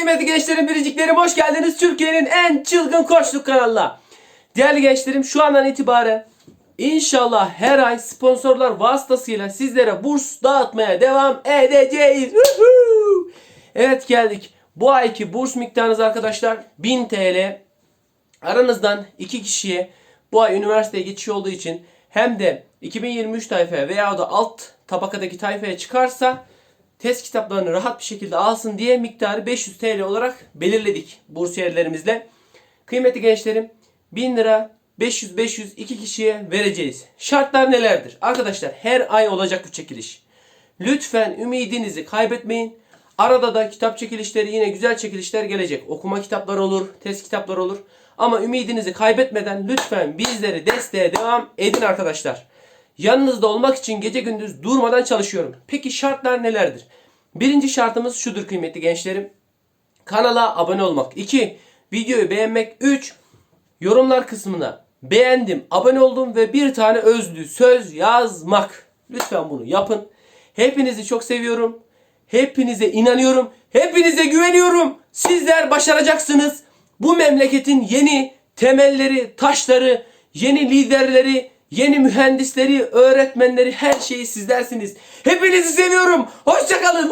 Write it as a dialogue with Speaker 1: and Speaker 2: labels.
Speaker 1: kıymetli gençlerim biriciklerim hoş geldiniz Türkiye'nin en çılgın koçluk kanalına. Değerli gençlerim şu andan itibaren inşallah her ay sponsorlar vasıtasıyla sizlere burs dağıtmaya devam edeceğiz. Evet geldik. Bu ayki burs miktarınız arkadaşlar 1000 TL. Aranızdan iki kişiye bu ay üniversiteye geçiş olduğu için hem de 2023 tayfaya veya da alt tabakadaki tayfaya çıkarsa test kitaplarını rahat bir şekilde alsın diye miktarı 500 TL olarak belirledik bursiyerlerimizle. Kıymetli gençlerim 1000 lira 500 500 iki kişiye vereceğiz. Şartlar nelerdir? Arkadaşlar her ay olacak bu çekiliş. Lütfen ümidinizi kaybetmeyin. Arada da kitap çekilişleri yine güzel çekilişler gelecek. Okuma kitapları olur, test kitapları olur. Ama ümidinizi kaybetmeden lütfen bizleri desteğe devam edin arkadaşlar. Yanınızda olmak için gece gündüz durmadan çalışıyorum. Peki şartlar nelerdir? Birinci şartımız şudur kıymetli gençlerim. Kanala abone olmak. 2. Videoyu beğenmek. 3. Yorumlar kısmına beğendim, abone oldum ve bir tane özlü söz yazmak. Lütfen bunu yapın. Hepinizi çok seviyorum. Hepinize inanıyorum. Hepinize güveniyorum. Sizler başaracaksınız. Bu memleketin yeni temelleri, taşları, yeni liderleri, yeni mühendisleri, öğretmenleri her şeyi sizlersiniz. Hepinizi seviyorum. Hoşçakalın.